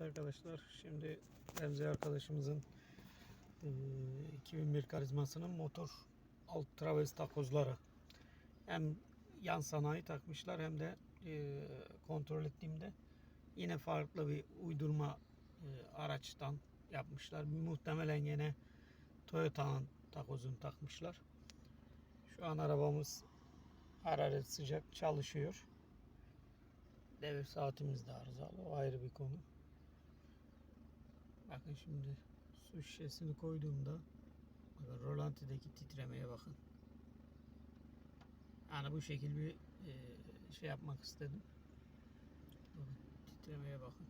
Evet arkadaşlar şimdi Remzi arkadaşımızın eee, 2001 karizmasının motor alt traves takozları hem yan sanayi takmışlar hem de kontrol ettiğimde yine farklı bir uydurma araçtan yapmışlar. Muhtemelen yine Toyota'nın takozunu takmışlar. Şu an arabamız hararet sıcak çalışıyor. Devir saatimiz de arızalı. O ayrı bir konu. Bakın şimdi su şişesini koyduğumda bakın rolantideki titremeye bakın. Yani bu şekil bir e, şey yapmak istedim. Bakın titremeye bakın.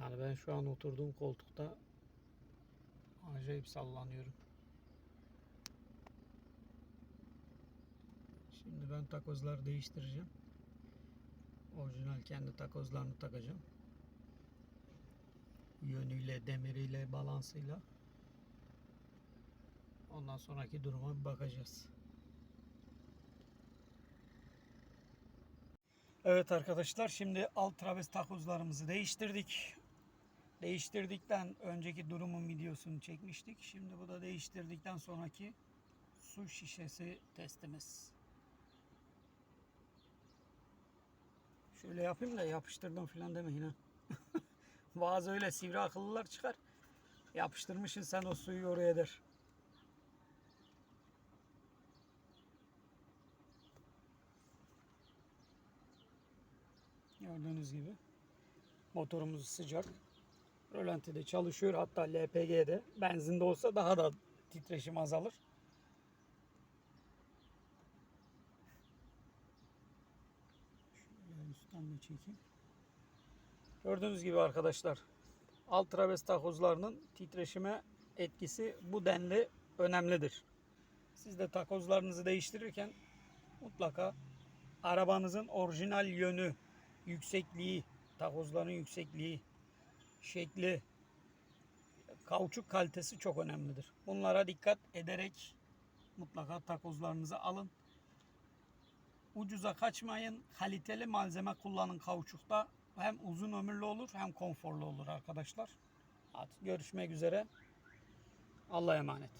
Yani ben şu an oturduğum koltukta acayip sallanıyorum. Şimdi ben takozları değiştireceğim. Orijinal kendi takozlarını takacağım. Yönüyle, demiriyle, balansıyla. Ondan sonraki duruma bir bakacağız. Evet arkadaşlar şimdi alt traves takozlarımızı değiştirdik. Değiştirdikten önceki durumun videosunu çekmiştik. Şimdi bu da değiştirdikten sonraki su şişesi testimiz. Şöyle yapayım da yapıştırdım falan demeyin ha. Bazı öyle sivri akıllılar çıkar. Yapıştırmışsın sen o suyu oraya der. Gördüğünüz gibi motorumuz sıcak. Rölantide çalışıyor. Hatta LPG'de benzinde olsa daha da titreşim azalır. Şöyle üstten de çekeyim. Gördüğünüz gibi arkadaşlar alt traves takozlarının titreşime etkisi bu denli önemlidir. Siz de takozlarınızı değiştirirken mutlaka arabanızın orijinal yönü, yüksekliği, takozların yüksekliği, şekli, kauçuk kalitesi çok önemlidir. Bunlara dikkat ederek mutlaka takozlarınızı alın. Ucuza kaçmayın. Kaliteli malzeme kullanın kauçukta. Hem uzun ömürlü olur hem konforlu olur arkadaşlar. Hadi görüşmek üzere. Allah'a emanet.